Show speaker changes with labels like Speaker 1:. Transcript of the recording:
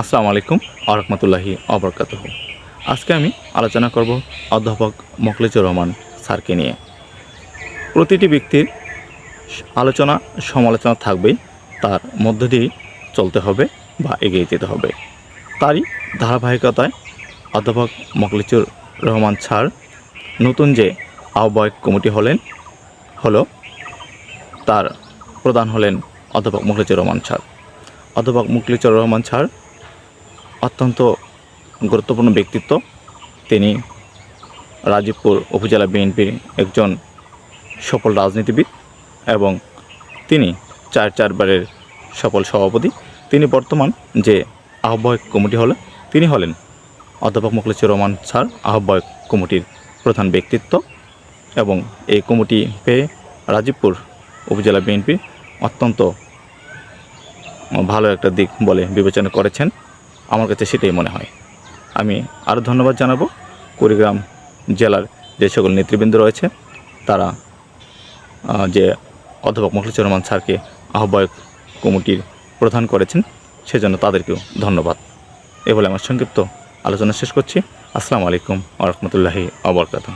Speaker 1: আসসালামু আলাইকুম আরহামতুল্লাহি অবরকাত আজকে আমি আলোচনা করব অধ্যাপক মখলিজুর রহমান স্যারকে নিয়ে। প্রতিটি ব্যক্তির আলোচনা, সমালোচনা থাকবেই, তার মধ্য দিয়েই চলতে হবে বা এগিয়ে যেতে হবে। তারই ধারাবাহিকতায় অধ্যাপক মখলিজুর রহমান স্যার নতুন যে আহ্বায়ক কমিটি হলেন, হলো তার প্রধান হলেন অধ্যাপক মুখলিজুর রহমান স্যার। অধ্যাপক মুখলিজুর রহমান স্যার অত্যন্ত গুরুত্বপূর্ণ ব্যক্তিত্ব। তিনি রাজীবপুর উপজেলা বিএনপির একজন সফল রাজনীতিবিদ এবং তিনি চার চারবারের সফল সভাপতি। তিনি বর্তমান যে আহ্বায়ক কমিটি হলেন, তিনি হলেন অধ্যাপক মুখলিসুর রহমান স্যার, আহ্বায়ক কমিটির প্রধান ব্যক্তিত্ব এবং এই কমিটি পেয়ে রাজীবপুর উপজেলা বিএনপি অত্যন্ত ভালো একটা দিক বলে বিবেচনা করেছেন। আমার কাছে সেটাই মনে হয়। আমি আরও ধন্যবাদ জানাব। কুড়িগ্রাম জেলার যে সকল নেতৃবৃন্দ রয়েছে, তারা যে অধ্যাপক মখলিসুর রহমান স্যারকে আহ্বায়ক কমিটির প্রধান করেছেন, সেজন্য তাদেরকেও ধন্যবাদ। এ বলে আমার সংক্ষিপ্ত আলোচনা শেষ করছি। আসসালামু আলাইকুম আ রহমতুল্লাহি আবরকাত